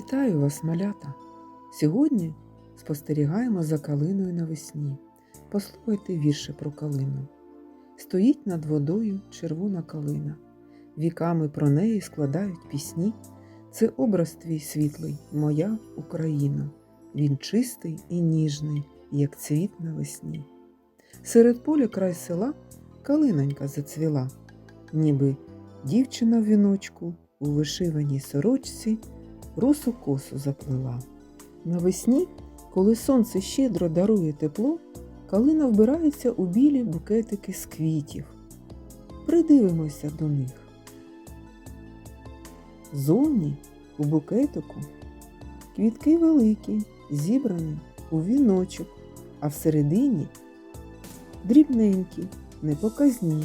Вітаю вас, малята! Сьогодні спостерігаємо за калиною навесні. Послухайте вірші про калину. Стоїть над водою червона калина. Віками про неї складають пісні. Це образ твій світлий, моя Україна. Він чистий і ніжний, як цвіт навесні. Серед поля край села калинонька зацвіла, ніби дівчина в віночку у вишиваній сорочці русу косу заплела. Навесні, коли сонце щедро дарує тепло, калина вбирається у білі букетики з квітів. Придивимося до них. Зовні у букетику квітки великі, зібрані у віночок, а всередині дрібненькі, непоказні.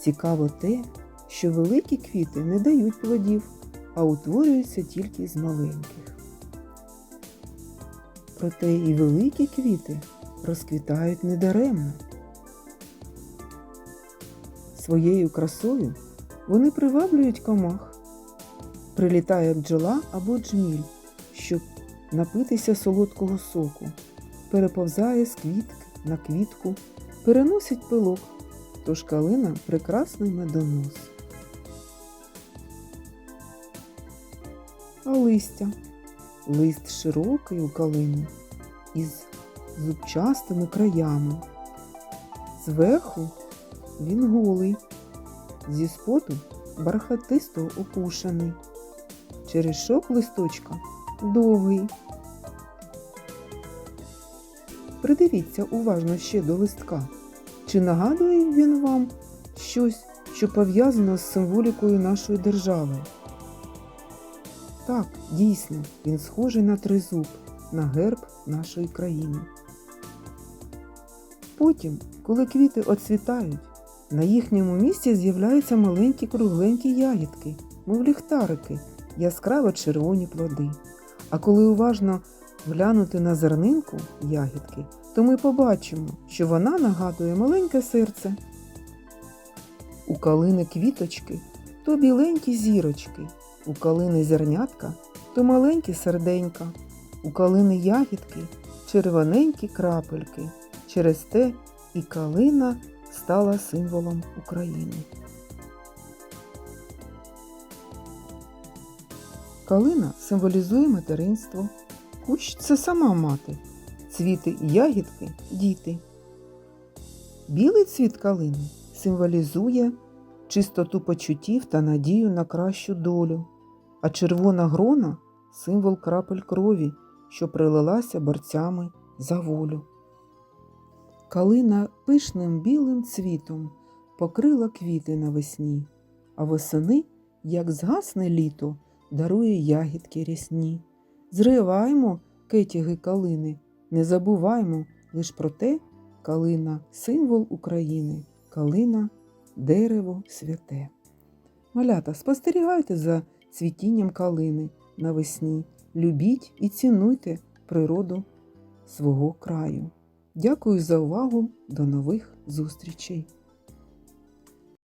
Цікаво те, що великі квіти не дають плодів, а утворюються тільки з маленьких. Проте і великі квіти розквітають недаремно. Своєю красою вони приваблюють комах. Прилітає бджола або джміль, щоб напитися солодкого соку, переповзає з квітки на квітку, переносить пилок, тож калина прекрасний медонос. Листя. Лист широкий у калини із зубчастими краями. Зверху він голий, зі споту бархатисто опушений. Черешок листочка довгий. Придивіться уважно ще до листка. Чи нагадує він вам щось, що пов'язано з символікою нашої держави? Так, дійсно, він схожий на тризуб, на герб нашої країни. Потім, коли квіти оцвітають, на їхньому місці з'являються маленькі кругленькі ягідки, мов ліхтарики, яскраво червоні плоди. А коли уважно глянути на зернинку ягідки, то ми побачимо, що вона нагадує маленьке серце. У калини квіточки то біленькі зірочки, у калини зернятка то маленькі серденька, у калини ягідки червоненькі крапельки. Через те і калина стала символом України. Калина символізує материнство. Кущ це сама мати, цвіти і ягідки діти. Білий цвіт калини символізує чистоту почуттів та надію на кращу долю, а червона грона символ крапель крові, що прилилася борцями за волю. Калина пишним білим цвітом покрила квіти навесні, а восени, як згасне літо, дарує ягідки рясні. Зриваймо кетяги калини, не забуваймо лиш про те, калина символ України, калина дерево святе. Малята, спостерігайте за цвітінням калини навесні, любіть і цінуйте природу свого краю. Дякую за увагу. До нових зустрічей!